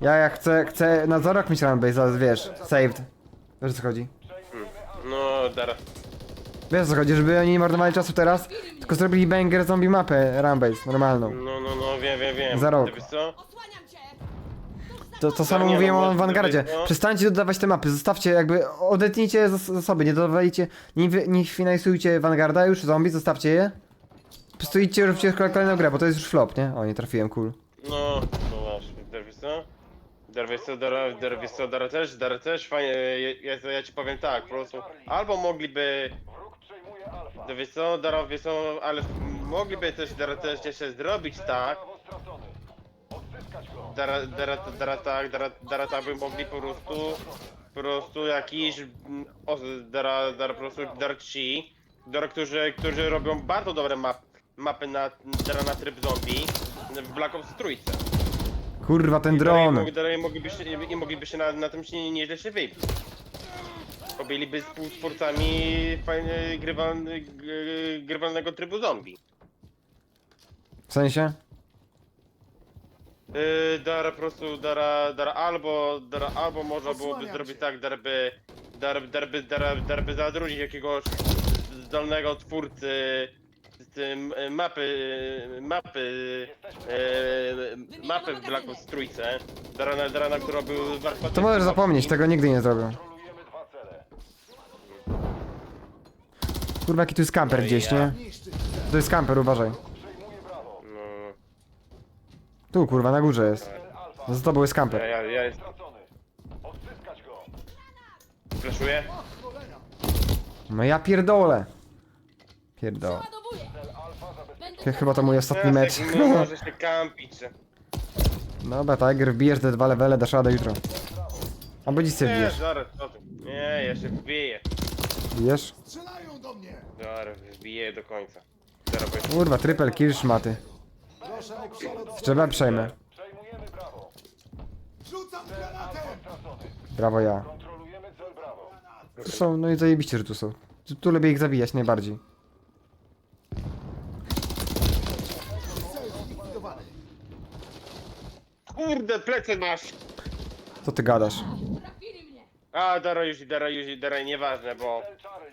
Ja, ja chcę, chcę na za rok mieć runbase, zaraz wiesz, saved. Wiesz o co chodzi? No, dara. Wiesz o co chodzi, żeby oni nie marnowali czasu teraz, tylko zrobili banger zombie mapę runbase, normalną. No, no, no, wiem, wiem, wiem. Za rok. Ty Wiesz co? Osłaniam cię! To, to samo nie, no, mówiłem o może Vanguardzie. być, no. Przestańcie dodawać te mapy, zostawcie jakby, odetnijcie zas- zasoby, nie dodawajcie, nie, wy- nie finansujcie Vanguarda już, zombie, zostawcie je. Po prostu idźcie, róbcie kolejną grę, bo to jest już flop, nie? O, nie trafiłem, cool. No, no właśnie, Dar, wiesz co? Dar, wiesz co, Dara, Dar, wiesz też, Dara też, fajnie, ja, ja, ja ci powiem tak, po prostu, albo mogliby, Dar, co, Dara, wiesz co, ale mogliby też, Dara też jeszcze zrobić tak, Dara, Dara, Dara tak, Dara, Dara tak by mogli po prostu, po prostu jakiś, mm, Dara, Dara po prostu, Dara ci, Dara, którzy, którzy robią bardzo dobre map, mapy na, Dara na tryb zombie, w Black Ops trójce. Kurwa, ten I dalej dron. mogli- dalej mogliby się, i mogliby się na, na tym się nie- nieźle się wybić. Byliby współtwórcami fajnie grywalny, grywalnego trybu zombie. W sensie? Yy, Dara po prostu, Dara, Dara albo, Dara albo można byłoby zrobić tak, Dara by, Dara, Dara by, Dara, Dara by zatrudnić jakiegoś zdolnego twórcy z tym mapy, y, mapy, y, mapy w Black Ops trójce. Którą był. To możesz zapomnieć, tego nigdy nie zrobią. Kurwa, jaki tu jest kamper gdzieś, nie? To jest kamper, uważaj. No, Tu, kurwa, na górze jest. Za tobą jest ja, kamper. ja, ja jest... Flaszuję? No ja pierdolę. Pierdolę. Ładowuję! Będę Ch- Chyba to mój ostatni mecz. No, może się kampić. że- Dobra, Tiger, wbijesz te dwa levele, dasz radę jutro. Albo dziś sobie Nie, wbijesz. zaraz, co ty? Nie, ja się wbiję. Wbijesz? Strzelają do mnie! Zaraz, wbiję do końca. Zaraz. Kurwa, triple kill szmaty. Proszę o. Trzeba przejmę. Rzucam! Brawo ja. Tu są, no i zajebiście, że tu są. Tu, tu lubię ich zabijać najbardziej. Cel zlikwidowany. Kurde, plecy masz! Co ty gadasz? A, Dara już, Dara już, Dara nieważne, bo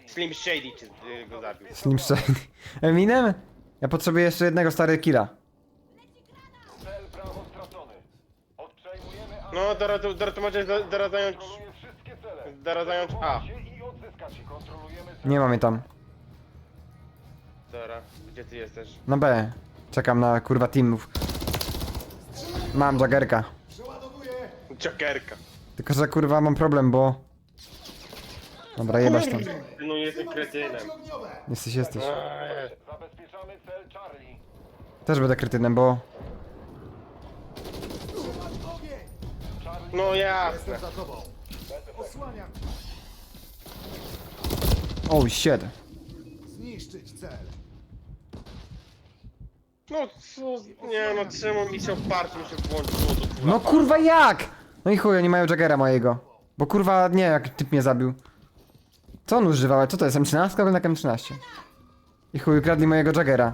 Slim Shady cię, y, go zabił. Slim Shady. Eminem? Ja potrzebuję jeszcze jednego stary killa. No, Dara, to, Dara, to może za- Dara zająć... Dara zająć A. Nie mam jej tam. Dara, gdzie ty jesteś? Na B. Czekam na kurwa teamów. Mam. Przeładowuję! Jokerka. Tylko, że kurwa mam problem, bo... Dobra, jebać tam. No jesteś kretynem. Jesteś, jesteś. Eee, Zabezpieczamy cel Charlie. Też będę krytynem, bo... No jasne. Oh shit. Zniszczyć cel! No co, nie no, czemu mi się oparcie, mi się włączyło do No kurwa jak? No i chuj, oni mają Jaggera mojego. Bo kurwa, nie, jak typ mnie zabił. Co on używał? Co to jest? M13? Albo na M13? I chuj, ukradli mojego Jaggera.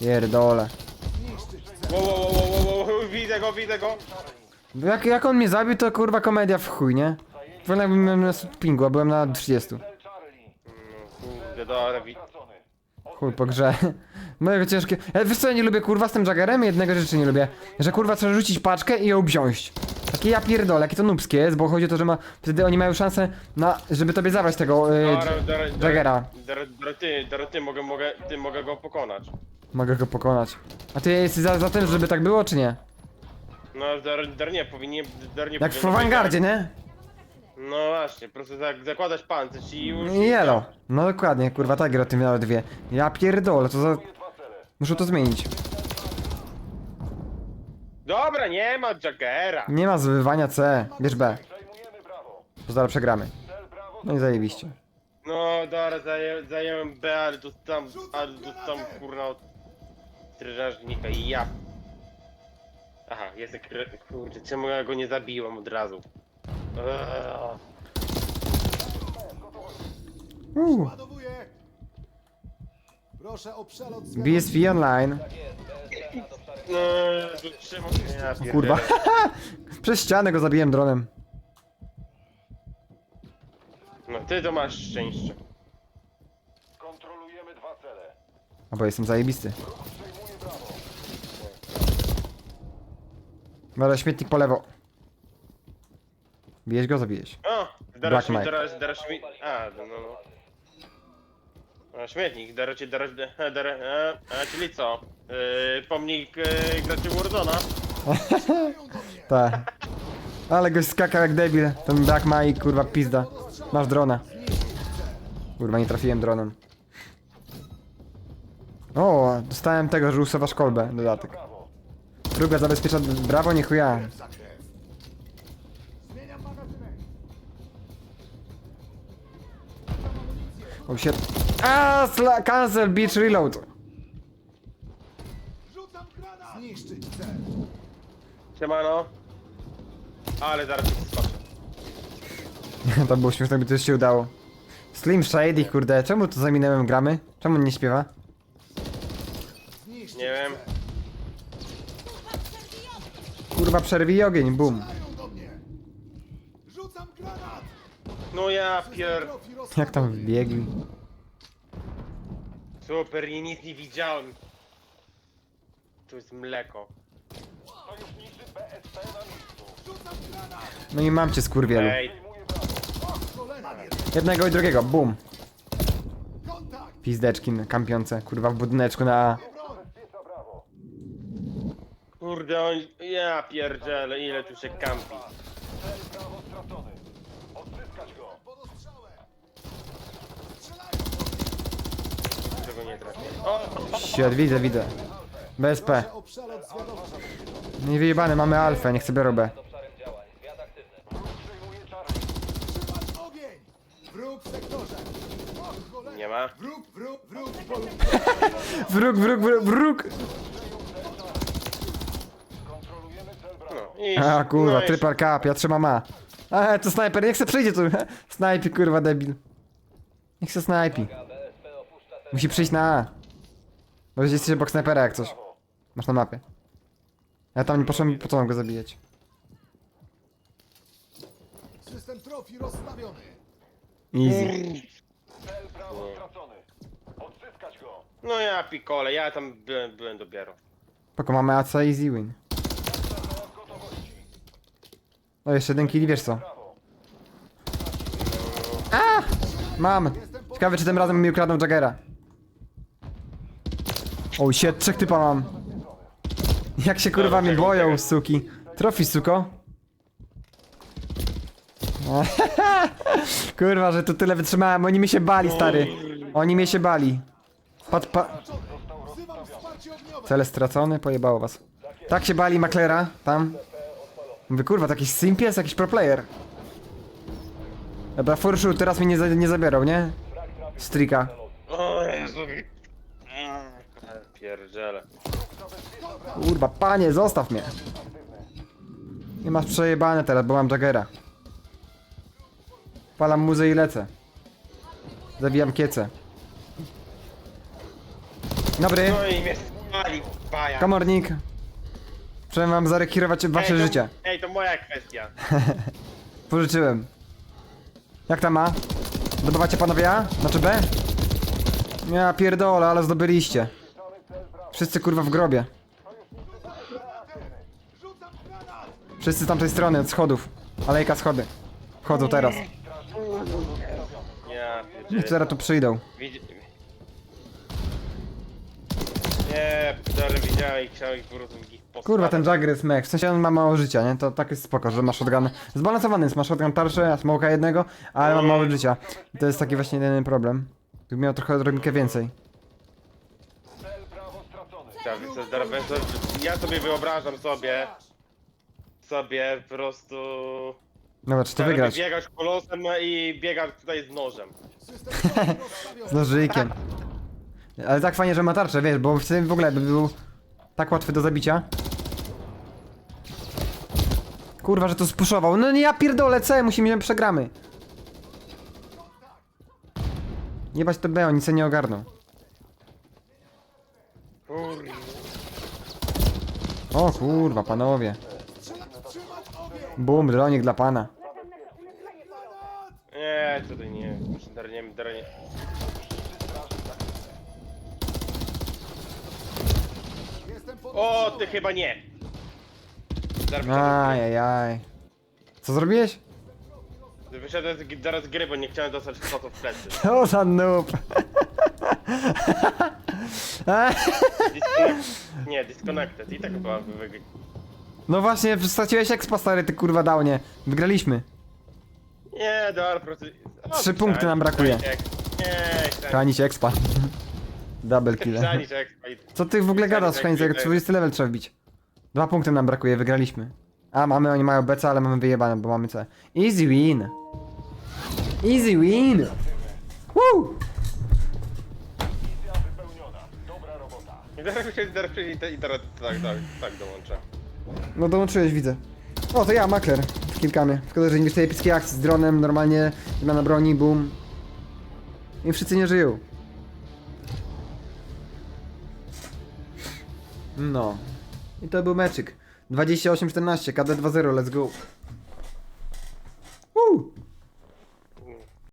Pierdole. Wow, wow, wow, wow, wow, wow, widzę go, widzę go. Jak, jak on mnie zabił, to kurwa komedia w chuj, nie? Wolę jakbym miał na pingu, a byłem na 30. Cel Charlie. No kurde, dobra, wi-. Chuj po grze. Mojego ciężkie. Ja, wiesz co ja nie lubię kurwa z tym Jaggerem? Jednego rzeczy nie lubię. Że kurwa trzeba rzucić paczkę i ją wziąć. Takie ja pierdolę, jakie to nubskie jest, bo chodzi o to, że ma. Wtedy oni mają szansę na. żeby tobie zabrać tego. Yy, Dobra, dobra, Jaggera. Dobra, dobra, ty, dobra, ty, mogę, mogę, ty, mogę go pokonać. Mogę go pokonać. A ty jesteś za, za tym, żeby tak było, czy nie? No, dar, dar nie, powinien, dar nie Jak w powinien być awangardzie, nie? Tak. No właśnie, po prostu zak zakładać pancerz i już... I Jelo. No dokładnie, kurwa, Tiger o tym miał dwie. Ja pierdolę, to za. Muszę to zmienić. Dobra, nie ma Jaggera. Nie ma zbywania C. Bierz B. Zaraz przegramy. No i zajebiście. No, dobra, zaję, zająłem B, ale dostałem, ale dostałem kurna od strażnika i ja. Aha, jest kre... kurde, czemu ja go nie zabiłem od razu? Eee. Ładowuję! Proszę o przelot z BSV online. no, czemu... Ja Kurwa. pierdolę. Przez ścianę go zabiłem dronem. No ty to masz szczęście. Kontrolujemy dwa cele. A bo jestem zajebisty. Ale śmietnik po lewo. Bijesz go, zabijesz. O! Darasz mi, Mike. darasz, darasz mi... A, no, no. no. A, śmietnik, darasz ci, darasz... Dara, a, a, czyli co? Yy, pomnik yy, graczy Warzona? Tak. Ale goś skakał jak debil. Ten Black Mike, kurwa pizda. Masz drona. Kurwa, nie trafiłem dronem. O, dostałem tego, że usuwasz kolbę, dodatek. Druga zabezpiecza brawo, nie chuja. O shit. A, sla- cancel, beach reload. Zniszczyć cel. Siemano. Ale zaraz skoczę. to było śmieszne, gdyby to się udało. Slim Shady, kurde, czemu to zaminęłem gramy? Czemu on nie śpiewa? Zniszczyć Nie wiem. cel. Kurwa, przerwij ogień, boom. Strzelają do mnie. Rzucam granat! No ja pier... Jak tam wbiegli. Super, i nic nie widziałem. Tu jest mleko. Sojuszniczy BSP na miejscu. Rzucam granat! No i mam cię, skurwielu. Ej! Jednego i drugiego, boom. Kontakt! Pizdeczki kampiące, kurwa, w budyneczku na brawo. kurde, on... Ja pierdzielę, ile tu się kampi. Cel brawo stracony. Czego nie trafię. O! Shit, widzę, widzę. BSP. Nie wyjebane, mamy alfę, nie chcę biorę B. Wróg przejmuje Charlie. Trzymać ogień! Wróg w sektorze! O, cholera! Nie ma. Wróg, wróg, wróg, wróg! No, i... A kurwa, no i- triple cap, ja trzymam A. A, to snajper, niech se przyjdzie tu. Snajpi, kurwa, debil. Niech se snajpi. Musi przyjść na A. Bo jesteś obok snajpera jak coś. Masz na mapie. Ja tam nie poszedłem, po co mam go zabijać? System trofi rozstawiony! Easy. Cel brawo stracony. Odzyskać go. No ja pikole, ja tam byłem, byłem dopiero. Poko mamy AC easy win. Gotowości. No jeszcze jeden kill, wiesz co? Brawo. Mam! Ciekawe czy tym razem mi ukradną Jaggera. O shit, trzech typa mam. Jak się kurwa mnie boją, suki. Trofi, suko. kurwa, że tu tyle wytrzymałem. Oni mnie się bali, stary. Oni mnie się bali. Pat, pa... Cele stracone, pojebało was. Tak się bali Maclera, tam. Mówię, kurwa, to jakiś simp jest, jakiś pro player. Dobra, Furszu, teraz mnie nie, za, nie zabierał, nie? Strika. O Jezu. Pierdziele. Kurwa, panie, zostaw mnie. Nie masz przejebane teraz, bo mam Jaggera. Palam muzę i lecę. Zabijam kiece. Dobry, No i mnie spali, baja. komornik. Trzeba wam zarekirować wasze to- życie. Ej, to moja kwestia. Pożyczyłem. Jak tam ma? Zdobywacie panowie A? Znaczy B? Ja pierdolę, ale zdobyliście. Wszyscy kurwa w grobie. Wszyscy z tamtej strony, od schodów. Alejka schody. Wchodzą teraz. Ja pierdzielę. Zaraz tu przyjdą. Widzi... Nie, ale widziałem ich, chciałem ich po prostu ich postawić. Kurwa, ten Jagger jest mech. W sensie on ma mało życia, nie? To tak jest spoko, że ma shotgun. Zbalansowany jest, ma shotgun tarczy, a smoka jednego, ale ma mało życia. I to jest taki właśnie jedyny problem. Gdyby miał trochę odrobinkę więcej. Ja, sobie wyobrażam sobie, sobie po prostu... Dobra, czy to Zaraz wygrać? Biegasz kolosem i biegasz tutaj z nożem. System trofi rozstawiony! Z nożykiem. Ale tak fajnie, że ma tarczę, wiesz, bo wtedy w ogóle by był tak łatwy do zabicia. Kurwa, że to spuszował. No nie, ja pierdolę, C, musimy, przegramy. Jebać to B, oni se nie ogarną. Kurwa. O kurwa, panowie. Bum, dronik dla pana. Nie, tutaj nie. Muszę dar nie, dar nie. Jestem pod O, ty chyba nie. Dar Ajajaj. Co zrobiłeś? Wyszedłem z, zaraz z gry, bo nie chciałem dostać foto w plecy. O, za noob. Disconnect. Nie, disconnected. I tak chyba No właśnie, straciłeś expa stary, ty kurwa downie. Wygraliśmy. Nie, prostu... O, Trzy punkty nam brakuje. Nie, chciałem... Chranić expa. Double kill. Chranić expa i- Co ty w ogóle gadasz, Heinz, jak expa. 30 level trzeba wbić. Dwa punkty nam brakuje, wygraliśmy. A, mamy, oni mają BC, ale mamy wyjebane, bo mamy C. Easy win. Easy win. Woo! I teraz teraz przyjdzie i teraz tak, tak, tak dołączę. No dołączyłeś, widzę. O, to ja, makler. W kilkamie. Szkoda, że nie wiesz tej epickiej akcji z dronem, normalnie, nie na broni, boom. I wszyscy nie żyją. No. I to był meczyk. 28-14, KD 2-0, let's go.